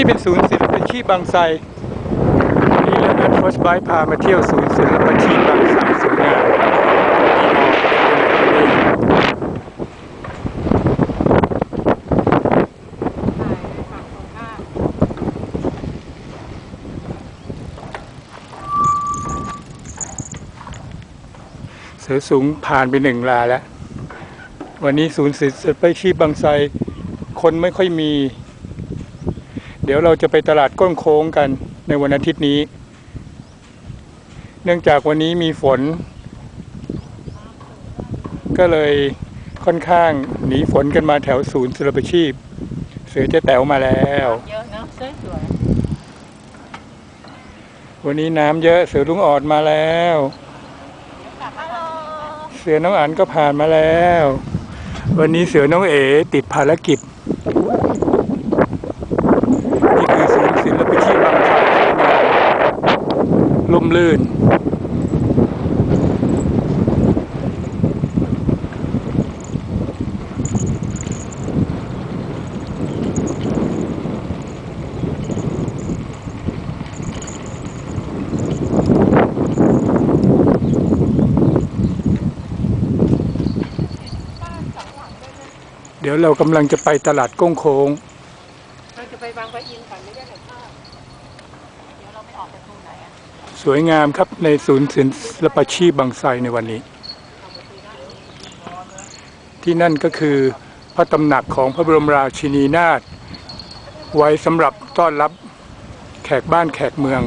นี่เป็นศูนย์ศิลปาชีพบางไทรนี่เราเดินฟอสไบพามาเที่ยวศูนย์ศิลปาชีพบางไทรสวยงามเสือสูงผ่านไปหนึ่งลาแล้ว วันนี้ศูนย์ศิลปาชีพบางไทรคนไม่ค่อยมี เดี๋ยวเราจะไปตลาดก้นโค้งกันในวันอาทิตย์นี้ เนื่องจากวันนี้มีฝน ก็เลยค่อนข้างหนีฝนกันมาแถวศูนย์ศิลปาชีพ เสือเจะแต๋วมาแล้วเยอะเนาะสวยสวยวันนี้น้ำเยอะเสือลุงออดมาแล้วฮัลโหลเสือน้องอันก็ผ่านมาแล้ว วันนี้เสือน้องเอ๋ติดภารกิจ นี่คือศูนย์ศิลปาชีพบางไทร ลมลื่น เดี๋ยวเรากำลังจะไปตลาดก้งโค้งเราจะไปบางปะอินก่อนไม่ได้เหรอพ่อเดี๋ยวเรา ไปออกจากตรงไหนอะสวยงามครับในศูนย์ศิลปาชีพบางไทรในวันนี้ ที่นั่นก็คือพระตำหนักของพระบรมราชินีนาถไว้สำหรับต้อนรับแขกบ้านแขกเมือง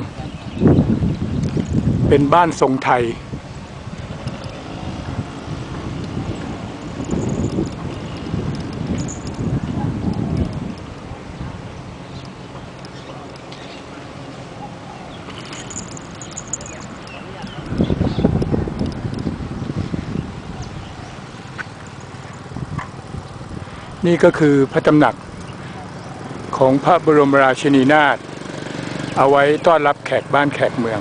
เป็นบ้านทรงไทย นี่ก็คือพระตำหนักของพระบรมราชินีนาถเอาไว้ต้อนรับแขกบ้านแขกเมือง